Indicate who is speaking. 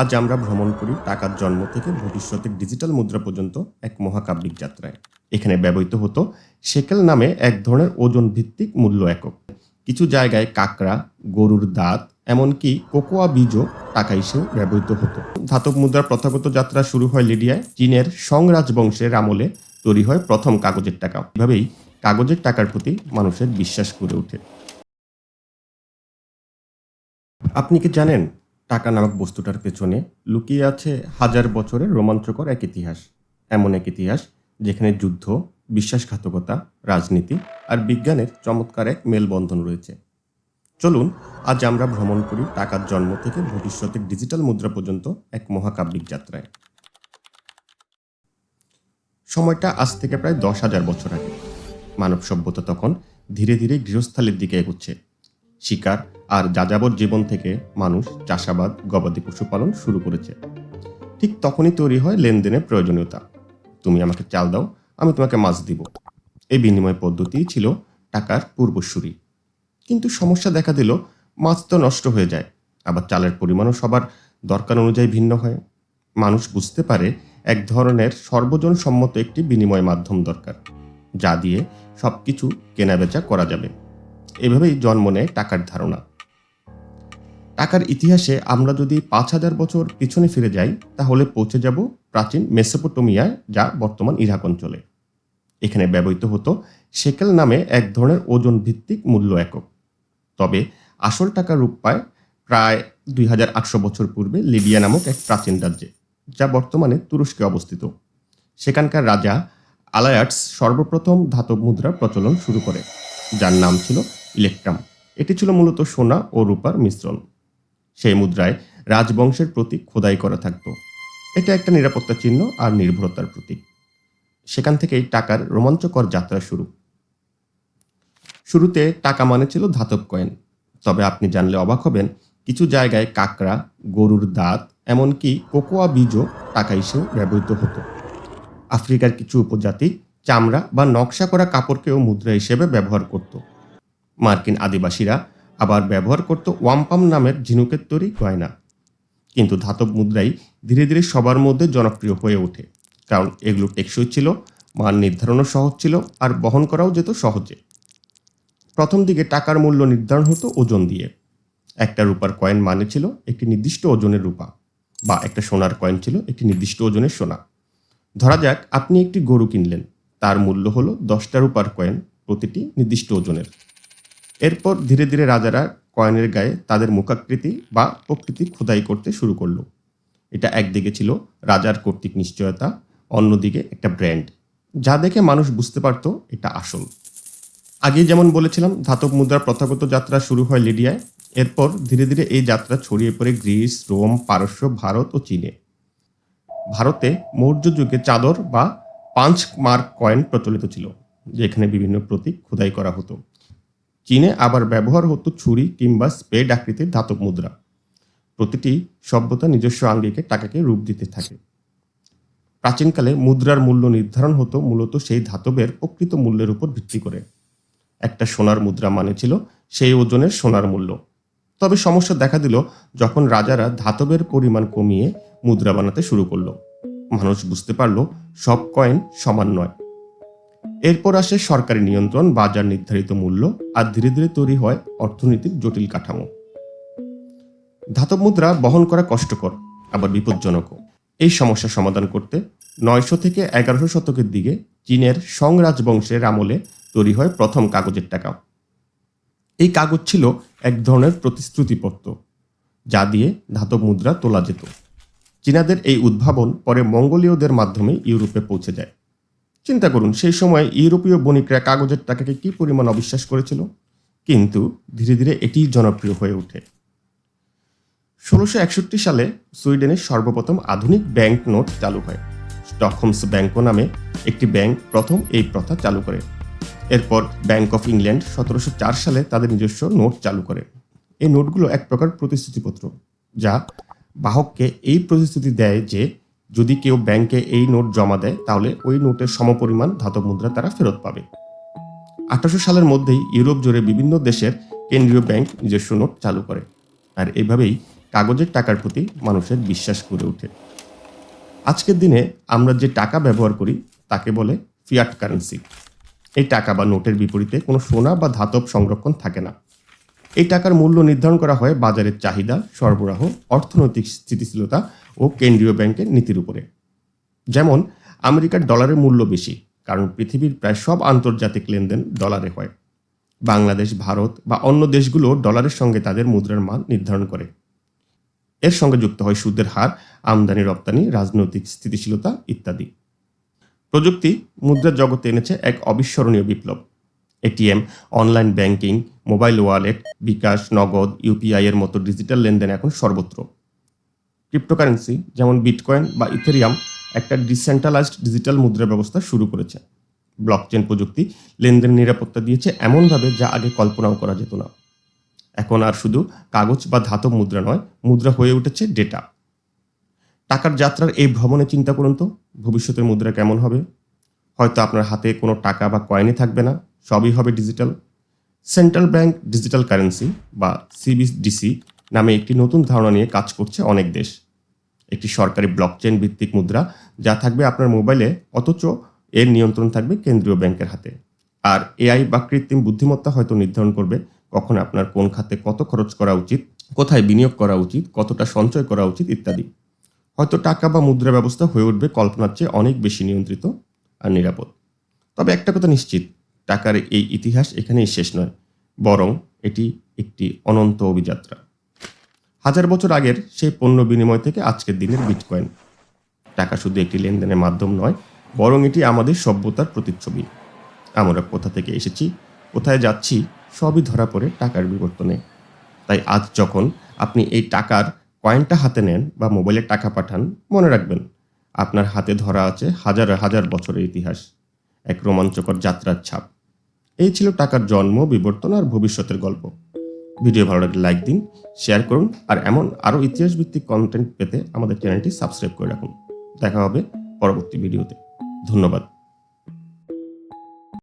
Speaker 1: আজ আমরা ভ্রমণ করি টাকার জন্ম থেকে ভবিষ্যতের ডিজিটাল মুদ্রা পর্যন্ত এক মহাকাব্যিক যাত্রায়। এখানে ব্যবহৃত হতো সেকেল নামে এক ধরনের ওজন ভিত্তিক মূল্য একক। কিছু জায়গায় কাকড়া, গরুর দাঁত, এমনকি কোকোয়া বীজও টাকা হিসেবে ব্যবহৃত হতো। ধাতব মুদ্রার প্রথাগত যাত্রা শুরু হয় লিডিয়ায়। চীনের সং রাজবংশের আমলে তৈরি হয় প্রথম কাগজের টাকা। এভাবেই কাগজের টাকার প্রতি মানুষের বিশ্বাস গড়ে ওঠে। আপনি কি জানেন টাকা নামক বস্তুটার পেছনে লুকিয়ে আছে হাজার বছরের রোমাঞ্চকর এক ইতিহাস। এমন এক ইতিহাস যেখানে যুদ্ধ, বিশ্বাসঘাতকতা, রাজনীতি আর বিজ্ঞানের চমৎকার এক মেলবন্ধন রয়েছে। চলুন, আজ আমরা ভ্রমণ করি টাকার জন্ম থেকে ভবিষ্যতের ডিজিটাল মুদ্রা পর্যন্ত এক মহাকাব্যিক যাত্রায়। সময়টা আজ থেকে প্রায় দশ হাজার বছর আগে। মানব সভ্যতা তখন ধীরে ধীরে গৃহস্থালির দিকে এগোচ্ছে। শিকার আর যাযাবর জীবন থেকে মানুষ চাষাবাদ, গবাদি পশুপালন শুরু করেছে। ঠিক তখনই তৈরি হয় লেনদেনের প্রয়োজনীয়তা। তুমি আমাকে চাল দাও, আমি তোমাকে মাছ দিব। এই বিনিময় পদ্ধতি ছিল টাকার পূর্বসূরি। কিন্তু সমস্যা দেখা দিল, মাছ তো নষ্ট হয়ে যায়, আবার চালের পরিমাণও সবার দরকার অনুযায়ী ভিন্ন হয়। মানুষ বুঝতে পারে এক ধরনের সর্বজন সম্মত একটি বিনিময় মাধ্যম দরকার, যা দিয়ে সব কিছু কেনাবেচা করা যাবে। এভাবেই জন্ম নেয় টাকার ধারণা। টাকার ইতিহাসে আমরা যদি পাঁচ হাজার বছর পিছনে ফিরে যাই, তাহলে পৌঁছে যাব প্রাচীন মেসোপটোমিয়ায়, যা বর্তমান ইরাক অঞ্চলে। এখানে ব্যবহৃত হতো সেকেল নামে এক ধরনের ওজন ভিত্তিক মূল্য একক। তবে আসল টাকা রূপ পায় প্রায় দুই হাজার আটশো বছর পূর্বে লিবিয়া নামক এক প্রাচীন রাজ্যে, যা বর্তমানে তুরস্কে অবস্থিত। সেখানকার রাজা আলায়ার্টস সর্বপ্রথম ধাতব মুদ্রার প্রচলন শুরু করে, যার নাম ছিল ইলেকট্রাম। এটি ছিল মূলত সোনা ও রূপার মিশ্রণ। সেই মুদ্রায় রাজবংশের প্রতীক খোদাই করা থাকত। এটা একটা নিরাপত্তা চিহ্ন আর নির্ভরতার প্রতীক। সেখান থেকেই টাকার রোমাঞ্চকর যাত্রা শুরু। শুরুতে টাকা মানে ছিল ধাতব কয়েন। তবে আপনি জানলে অবাক হবেন, কিছু জায়গায় কাকড়া, গরুর দাঁত, এমনকি কোকোয়া বীজও টাকা হিসেবে ব্যবহৃত হতো। আফ্রিকার কিছু উপজাতি চামড়া বা নকশা করা কাপড়কেও মুদ্রা হিসেবে ব্যবহার করত। মার্কিন আদিবাসীরা আবার ব্যবহার করত ওয়াম্পাম নামের ঝিনুকের তৈরি গয়না। কিন্তু ধাতব মুদ্রাই ধীরে ধীরে সবার মধ্যে জনপ্রিয় হয়ে ওঠে। কারণ এগুলো টেকসই ছিল, মান নির্ধারণও সহজ ছিল আর বহন করাও যেত সহজে। প্রথম দিকে টাকার মূল্য নির্ধারণ হতো ওজন দিয়ে। একটা রূপার কয়েন মানে ছিল একটি নির্দিষ্ট ওজনের রূপা বা একটা সোনার কয়েন ছিল একটি নির্দিষ্ট ওজনের সোনা। ধরা যাক, আপনি একটি গরু কিনলেন। তার মূল্য হলো দশটা রূপার কয়েন প্রতিটি নির্দিষ্ট ওজনের। এরপর ধীরে ধীরে রাজারা কয়েনের গায়ে তাদের মুখাকৃতি বা প্রকৃতি খোদাই করতে শুরু করল। এটা একদিকে ছিল রাজার কর্তৃক নিশ্চয়তা, অন্যদিকে একটা ব্র্যান্ড। যা দেখে মানুষ বুঝতে পারত এটা আসল। আগে যেমন বলেছিলাম, ধাতব মুদ্রার প্রথাগত যাত্রা শুরু হয় লিডিয়ায় এরপর ধীরে ধীরে এই যাত্রা ছড়িয়ে পড়ে গ্রিস, রোম, পারস্য, ভারত ও চীনে। ভারতে মৌর্য যুগে চাদর বা পাঞ্চ মার্ক কয়েন প্রচলিত ছিল, যেখানে বিভিন্ন প্রতীক খোদাই করা হতো। চীনে আবার ব্যবহার হতো ছুরি কিংবা স্পেড আকৃতির ধাতব মুদ্রা। প্রতিটি সভ্যতা নিজস্ব আঙ্গিকে টাকাকে রূপ দিতে থাকে। প্রাচীনকালে মুদ্রার মূল্য নির্ধারণ হতো মূলত সেই ধাতবের প্রকৃত মূল্যের উপর ভিত্তি করে। একটা সোনার মুদ্রা মানে ছিল সেই ওজনের সোনার মূল্য। তবে সমস্যা দেখা দিল যখন রাজারা ধাতবের পরিমাণ কমিয়ে মুদ্রা বানাতে শুরু করল। মানুষ বুঝতে পারল সব কয়েন সমান নয়। এরপর আসে সরকারি নিয়ন্ত্রণ, বাজার নির্ধারিত মূল্য, আর ধীরে ধীরে তৈরি হয় অর্থনৈতিক জটিল কাঠামো। ধাতব মুদ্রা বহন করা কষ্টকর, আবার বিপজ্জনকও। এই সমস্যা সমাধান করতে নয়শো থেকে এগারোশো শতকের দিকে চীনের সং রাজবংশের আমলে তৈরি হয় প্রথম কাগজের টাকা এই কাগজ ছিল এক ধরনের প্রতিশ্রুতিপত্র, যা দিয়ে ধাতব মুদ্রা তোলা যেত। চীনাদের এই উদ্ভাবন পরে মঙ্গোলীয়দের মাধ্যমে ইউরোপে পৌঁছে যায়। চিন্তা করুন, সেই সময় ইউরোপীয় বণিকরা কাগজের টাকাকে কি পরিমাণ অবিশ্বাস করেছিল? কিন্তু ধীরে ধীরে এটি জনপ্রিয় হয়ে ওঠে। ষোলোশো একষট্টি সালে সুইডেনের সর্বপ্রথম আধুনিক ব্যাংক নোট চালু হয়। স্টকহোমস ব্যাংক নামে একটি ব্যাংক প্রথম এই প্রথা চালু করে। এরপর ব্যাংক অফ ইংল্যান্ড সতেরোশো চার সালে তাদের নিজস্ব নোট চালু করে। এই নোটগুলো এক প্রকার প্রতিশ্রুতিপত্র, যা বাহককে এই প্রতিশ্রুতি দেয় যে যদি কেউ ব্যাংকে এই নোট জমা দেয়, তাহলে ওই নোটের সমপরিমাণ ধাতব মুদ্রা তারা ফেরত পাবে। আঠারোশো সালের মধ্যেই ইউরোপ জুড়ে বিভিন্ন দেশের কেন্দ্রীয় ব্যাংক নিজস্ব নোট চালু করে, আর এভাবেই কাগজের টাকার প্রতি মানুষের বিশ্বাস করে ওঠে। আজকের দিনে আমরা যে টাকা ব্যবহার করি, তাকে বলে ফিয়াট কারেন্সি। এই টাকা বা নোটের বিপরীতে কোনো সোনা বা ধাতব সংরক্ষণ থাকে না। এই টাকার মূল্য নির্ধারণ করা হয় বাজারের চাহিদা, সরবরাহ, অর্থনৈতিক স্থিতিশীলতা ও কেন্দ্রীয় ব্যাংকের নীতির উপরে। যেমন, আমেরিকার ডলারের মূল্য বেশি, কারণ পৃথিবীর প্রায় সব আন্তর্জাতিক লেনদেন ডলারে হয়। বাংলাদেশ, ভারত বা অন্য দেশগুলো ডলারের সঙ্গে তাদের মুদ্রার মান নির্ধারণ করে। এর সঙ্গে যুক্ত হয় সুদের হার, আমদানি, রপ্তানি, রাজনৈতিক স্থিতিশীলতা ইত্যাদি। প্রযুক্তি মুদ্রার জগতে এনেছে এক অবিস্মরণীয় বিপ্লব। ATM, online banking, mobile wallet, bKash, Nagad UPI এর মতো ডিজিটাল লেনদেন এখন সর্বত্র। ক্রিপ্টোকারেন্সি, যেমন বিটকয়েন বা ইথেরিয়াম, একটা ডিসেন্ট্রালাইজড ডিজিটাল মুদ্রা ব্যবস্থা শুরু করেছে। ব্লকচেন প্রযুক্তি লেনদেন নিরাপত্তা দিয়েছে এমনভাবে যা আগে কল্পনাও করা যেত না। এখন আর শুধু কাগজ বা ধাতব মুদ্রা নয়, মুদ্রা হয়ে উঠেছে ডেটা। টাকার যাত্রার এই ভ্রমণে চিন্তা করুন তো, ভবিষ্যতের মুদ্রা কেমন হবে? হয়তো আপনার হাতে কোনো টাকা বা কয়েনই থাকবে না। সবই হবে digital central bank digital currency বা সিবিডিসি নামে একটি নতুন ধারণা নিয়ে কাজ করছে অনেক দেশ। একটি সরকারি ব্লকচেন ভিত্তিক মুদ্রা যা থাকবে আপনার মোবাইলে অথচ এর নিয়ন্ত্রণ থাকবে কেন্দ্রীয় ব্যাংকের হাতে। আর এআই বা কৃত্রিম বুদ্ধিমত্তা হয়তো নির্ধারণ করবে কখন আপনার কোন খাতে কত খরচ করা উচিত, কোথায় বিনিয়োগ করা উচিত, কতটা সঞ্চয় করা উচিত ইত্যাদি। হয়তো টাকা বা মুদ্রা ব্যবস্থা হয়ে উঠবে কল্পনার চেয়ে অনেক বেশি নিয়ন্ত্রিত আর নিরাপদ। তবে একটা কথা নিশ্চিত টাকার এই ইতিহাস এখানেই শেষ নয়, বরং এটি একটি অনন্ত অভিযাত্রা। হাজার বছর আগের সেই পণ্য বিনিময় থেকে আজকের দিনের বিটকয়েন। টাকা শুধু একটি লেনদেনের মাধ্যম নয়, বরং এটি আমাদের সভ্যতার প্রতিচ্ছবি। আমরা কোথা থেকে এসেছি, কোথায় যাচ্ছি, সবই ধরা পড়ে টাকার বিবর্তনে। তাই আজ যখন আপনি এই টাকার কয়েনটা হাতে নেন বা মোবাইলে টাকা পাঠান, মনে রাখবেন, আপনার হাতে ধরা আছে হাজার হাজার বছরের ইতিহাস, এক রোমাঞ্চকর যাত্রার ছাপ। এই ছিল টাকার জন্ম, বিবর্তন আর ভবিষ্যতের গল্প। ভিডিও ভালো লাগলে লাইক দিন, শেয়ার করুন, আর এমন আরও ইতিহাস ভিত্তিক কন্টেন্ট পেতে আমাদের চ্যানেলটি সাবস্ক্রাইব করে রাখুন। দেখা হবে পরবর্তী ভিডিওতে। ধন্যবাদ।